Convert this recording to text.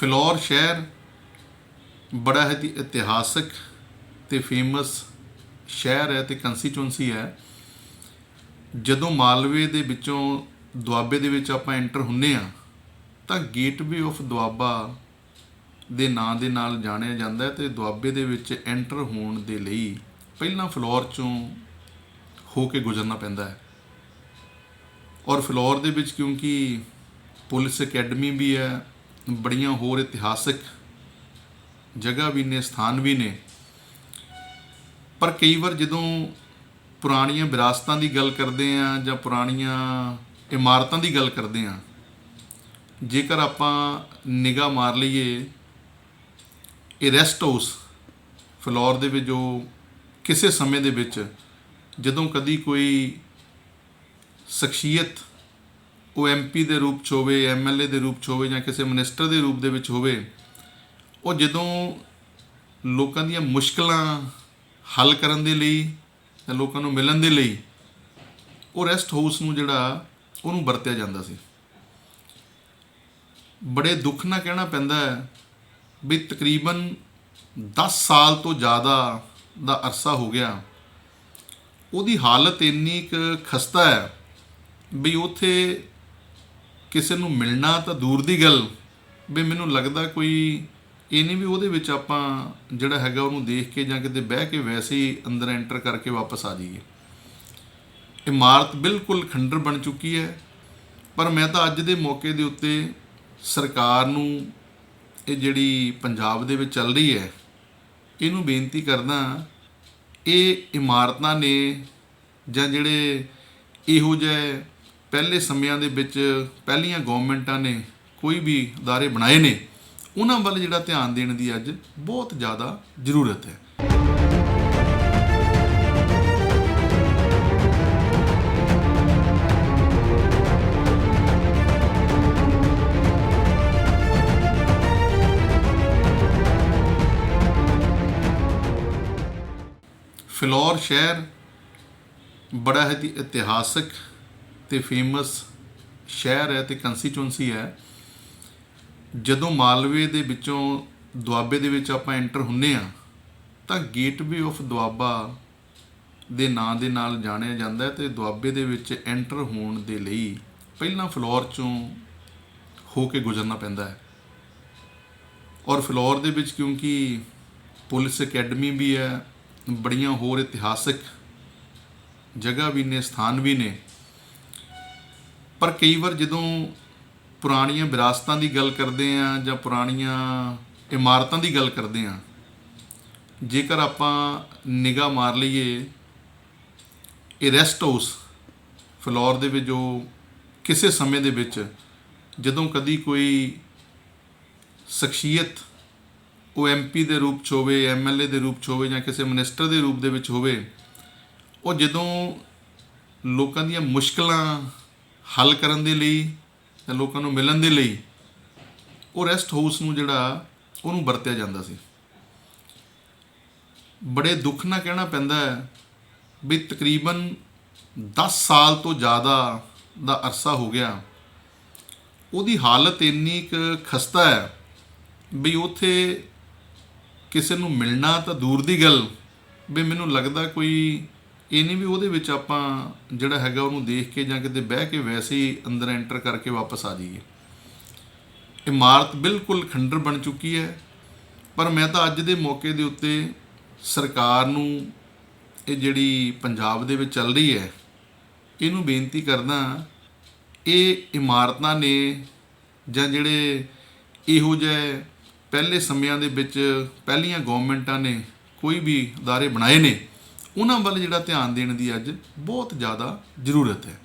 ਫਿਲੌਰ ਸ਼ਹਿਰ ਬੜਾ ਹੈ ਦੀ ਇਤਿਹਾਸਕ ਤੇ ਫੇਮਸ ਸ਼ਹਿਰ ਹੈ ਤੇ ਕੰਸਟੀਚੁਐਂਸੀ ਹੈ। ਜਦੋਂ ਮਾਲਵੇ ਦੇ ਵਿੱਚੋਂ ਦੁਆਬੇ ਦੇ ਵਿੱਚ ਆਪਾਂ ਐਂਟਰ ਹੁੰਨੇ ਆ, ਤਾਂ ਗੇਟਵੇ ਆਫ ਦੁਆਬਾ ਦੇ ਨਾਂ ਦੇ ਨਾਲ ਜਾਣਿਆ ਜਾਂਦਾ ਹੈ ਤੇ ਦੁਆਬੇ ਦੇ ਵਿੱਚ ਐਂਟਰ ਹੋਣ ਦੇ ਲਈ ਪਹਿਲਾਂ ਫਲੋਰ ਚੋਂ ਹੋ ਕੇ ਗੁਜ਼ਰਨਾ ਪੈਂਦਾ ਹੈ। ਔਰ ਫਲੋਰ ਦੇ ਵਿੱਚ ਕਿਉਂਕਿ ਪੁਲਿਸ ਅਕੈਡਮੀ ਵੀ ਹੈ ਬੜੀਆਂ ਹੋਰ ਇਤਿਹਾਸਕ ਜਗ੍ਹਾ ਵੀ ਨੇ, ਸਥਾਨ ਵੀ ਨੇ। ਪਰ ਕਈ ਵਾਰ ਜਦੋਂ ਪੁਰਾਣੀਆਂ ਵਿਰਾਸਤਾਂ ਦੀ ਗੱਲ ਕਰਦੇ ਆ ਜਾਂ ਪੁਰਾਣੀਆਂ ਇਮਾਰਤਾਂ ਦੀ ਗੱਲ ਕਰਦੇ ਆ, ਜੇਕਰ ਆਪਾਂ ਨਿਗਾਹ ਮਾਰ ਲਈਏ, ਇਹ ਰੈਸਟ ਹਾਊਸ ਫਲੋਰ ਦੇ ਵਿੱਚ, ਜੋ ਕਿਸੇ ਸਮੇਂ ਦੇ ਵਿੱਚ ਜਦੋਂ ਕਦੀ ਕੋਈ ਸ਼ਖਸੀਅਤ ਉਹ ਐਮਪੀ ਦੇ ਰੂਪ ਚ ਹੋਵੇ ਐਮਐਲਏ ਦੇ ਰੂਪ ਚ ਹੋਵੇ ਜਾਂ ਕਿਸੇ ਮਿਨਿਸਟਰ ਦੇ ਰੂਪ ਦੇ ਵਿੱਚ ਹੋਵੇ, ਉਹ ਜਦੋਂ ਲੋਕਾਂ ਦੀਆਂ ਮੁਸ਼ਕਲਾਂ ਹੱਲ ਕਰਨ ਦੇ ਲਈ ਜਾਂ ਲੋਕਾਂ ਨੂੰ ਮਿਲਣ ਦੇ ਲਈ ਉਹ ਰੈਸਟ ਹਾਊਸ ਨੂੰ ਜਿਹੜਾ, ਉਹਨੂੰ ਵਰਤਿਆ ਜਾਂਦਾ ਸੀ। ਬੜੇ ਦੁੱਖ ਨਾਲ ਕਹਿਣਾ ਪੈਂਦਾ ਹੈ ਵੀ ਤਕਰੀਬਨ 10 ਸਾਲ ਤੋਂ ਜ਼ਿਆਦਾ ਦਾ ਅਰਸਾ ਹੋ ਗਿਆ। ਉਹਦੀ ਹਾਲਤ ਇੰਨੀ ਕੁ ਖਸਤਾ ਹੈ ਵੀ ਉਥੇ ਕਿਸੇ ਨੂੰ ਮਿਲਣਾ ਤਾਂ ਦੂਰ ਦੀ ਗੱਲ, ਵੀ ਮੈਨੂੰ ਲੱਗਦਾ ਕੋਈ ਇਹ ਨਹੀਂ ਵੀ ਉਹਦੇ ਵਿੱਚ ਆਪਾਂ ਜਿਹੜਾ ਹੈਗਾ ਉਹਨੂੰ ਦੇਖ ਕੇ ਜਾਂ ਕਿਤੇ ਬਹਿ ਕੇ ਵੈਸੇ ਹੀ ਅੰਦਰ ਐਂਟਰ ਕਰਕੇ ਵਾਪਸ ਆ ਜਾਈਏ। ਇਮਾਰਤ ਬਿਲਕੁਲ ਖੰਡਰ ਬਣ ਚੁੱਕੀ ਹੈ, ਪਰ ਮੈਂ ਤਾਂ ਅੱਜ ਦੇ ਮੌਕੇ ਦੇ ਉੱਤੇ ਸਰਕਾਰ ਨੂੰ ਇਹ ਜਿਹੜੀ ਪੰਜਾਬ ਦੇ ਵਿੱਚ ਚੱਲ ਰਹੀ ਹੈ, ਇਹਨੂੰ ਬੇਨਤੀ ਕਰਦਾ ਇਹ ਇਮਾਰਤਾਂ ਨੇ ਜਾਂ ਜਿਹੜੇ ਇਹੋ ਜਿਹੇ ਪਹਿਲੇ ਸਮਿਆਂ ਦੇ ਵਿੱਚ ਪਹਿਲੀਆਂ ਗਵਰਨਮੈਂਟਾਂ ਨੇ ਕੋਈ ਵੀ ਅਦਾਰੇ ਬਣਾਏ ਨੇ, ਉਹਨਾਂ ਵੱਲ ਜਿਹੜਾ ਧਿਆਨ ਦੇਣ ਦੀ ਅੱਜ ਬਹੁਤ ਜ਼ਿਆਦਾ ਜ਼ਰੂਰਤ ਹੈ। ਫਿਲੌਰ ਸ਼ਹਿਰ ਬੜਾ ਹੈ ਦੀ ਇਤਿਹਾਸਕ ਤੇ ਫੇਮਸ ਸ਼ਹਿਰ ਹੈ ਤੇ ਕੰਸਟੀਚੁਐਂਸੀ ਹੈ। ਜਦੋਂ ਮਾਲਵੇ ਦੇ ਵਿੱਚੋਂ ਦੁਆਬੇ ਦੇ ਵਿੱਚ ਆਪਾਂ ਐਂਟਰ ਹੁੰਨੇ ਆ, ਤਾਂ ਗੇਟਵੇ ਆਫ ਦੁਆਬਾ ਦੇ ਨਾਂ ਦੇ ਨਾਲ ਜਾਣਿਆ ਜਾਂਦਾ ਹੈ ਤੇ ਦੁਆਬੇ ਦੇ ਵਿੱਚ ਐਂਟਰ ਹੋਣ ਦੇ ਲਈ ਪਹਿਲਾਂ ਫਲੋਰ ਚੋਂ ਹੋ ਕੇ ਗੁਜ਼ਰਨਾ ਪੈਂਦਾ ਹੈ। ਔਰ ਫਲੋਰ ਦੇ ਵਿੱਚ ਕਿਉਂਕਿ ਪੁਲਿਸ ਅਕੈਡਮੀ ਵੀ ਹੈ, ਬੜੀਆਂ ਹੋਰ ਇਤਿਹਾਸਕ ਜਗ੍ਹਾ ਵੀ ਨੇ, ਸਥਾਨ ਵੀ ਨੇ ਪਰ ਕਈ ਵਾਰ ਜਦੋਂ ਪੁਰਾਣੀਆਂ ਵਿਰਾਸਤਾਂ ਦੀ ਗੱਲ ਕਰਦੇ ਆ ਜਾਂ ਪੁਰਾਣੀਆਂ ਇਮਾਰਤਾਂ ਦੀ ਗੱਲ ਕਰਦੇ ਆ, ਜੇਕਰ ਆਪਾਂ ਨਿਗਾਹ ਮਾਰ ਲਈਏ, ਇਹ ਰੈਸਟ ਹਾਊਸ ਫਲੋਰ ਦੇ ਵਿੱਚ, ਜੋ ਕਿਸੇ ਸਮੇਂ ਦੇ ਵਿੱਚ ਜਦੋਂ ਕਦੀ ਕੋਈ ਸ਼ਖਸੀਅਤ ਉਹ ਐਮਪੀ ਦੇ ਰੂਪ ਚ ਹੋਵੇ ਐਮਐਲਏ ਦੇ ਰੂਪ ਚ ਹੋਵੇ ਜਾਂ ਕਿਸੇ ਮਿਨਿਸਟਰ ਦੇ ਰੂਪ ਦੇ ਵਿੱਚ ਹੋਵੇ, ਉਹ ਜਦੋਂ ਲੋਕਾਂ ਦੀਆਂ ਮੁਸ਼ਕਲਾਂ ਹੱਲ ਕਰਨ ਦੇ ਲਈ ਜਾਂ ਲੋਕਾਂ ਨੂੰ ਮਿਲਣ ਦੇ ਲਈ ਉਹ ਰੈਸਟ ਹਾਊਸ ਨੂੰ ਜਿਹੜਾ ਉਹਨੂੰ ਵਰਤਿਆ ਜਾਂਦਾ ਸੀ। ਬੜੇ ਦੁੱਖ ਨਾਲ ਕਹਿਣਾ ਪੈਂਦਾ ਹੈ ਵੀ ਤਕਰੀਬਨ 10 ਸਾਲ ਤੋਂ ਜ਼ਿਆਦਾ ਦਾ ਅਰਸਾ ਹੋ ਗਿਆ। ਉਹਦੀ ਹਾਲਤ ਇੰਨੀ ਕੁ ਖਸਤਾ ਹੈ ਵੀ ਉਥੇ ਕਿਸੇ ਨੂੰ ਮਿਲਣਾ ਤਾਂ ਦੂਰ ਦੀ ਗੱਲ, ਵੀ ਮੈਨੂੰ ਲੱਗਦਾ ਕੋਈ ਇਹ ਨਹੀਂ ਵੀ ਉਹਦੇ ਵਿੱਚ ਆਪਾਂ ਜਿਹੜਾ ਹੈਗਾ ਉਹਨੂੰ ਦੇਖ ਕੇ ਜਾਂ ਕਿਤੇ ਬਹਿ ਕੇ ਵੈਸੇ ਹੀ ਅੰਦਰ ਐਂਟਰ ਕਰਕੇ ਵਾਪਸ ਆ ਜਾਈਏ। ਇਮਾਰਤ ਬਿਲਕੁਲ ਖੰਡਰ ਬਣ ਚੁੱਕੀ ਹੈ, ਪਰ ਮੈਂ ਤਾਂ ਅੱਜ ਦੇ ਮੌਕੇ ਦੇ ਉੱਤੇ ਸਰਕਾਰ ਨੂੰ ਇਹ ਜਿਹੜੀ ਪੰਜਾਬ ਦੇ ਵਿੱਚ ਚੱਲ ਰਹੀ ਹੈ, ਇਹਨੂੰ ਬੇਨਤੀ ਕਰਦਾ ਇਹ ਇਮਾਰਤਾਂ ਨੇ ਜਾਂ ਜਿਹੜੇ ਇਹੋ ਜਿਹੇ ਪਹਿਲੇ ਸਮਿਆਂ ਦੇ ਵਿੱਚ ਪਹਿਲੀਆਂ ਗਵਰਨਮੈਂਟਾਂ ਨੇ ਕੋਈ ਵੀ ਅਦਾਰੇ ਬਣਾਏ ਨੇ ਉਹਨਾਂ ਵੱਲ ਜਿਹੜਾ ਧਿਆਨ ਦੇਣ ਦੀ ਅੱਜ ਬਹੁਤ ਜ਼ਿਆਦਾ ਜ਼ਰੂਰਤ ਹੈ।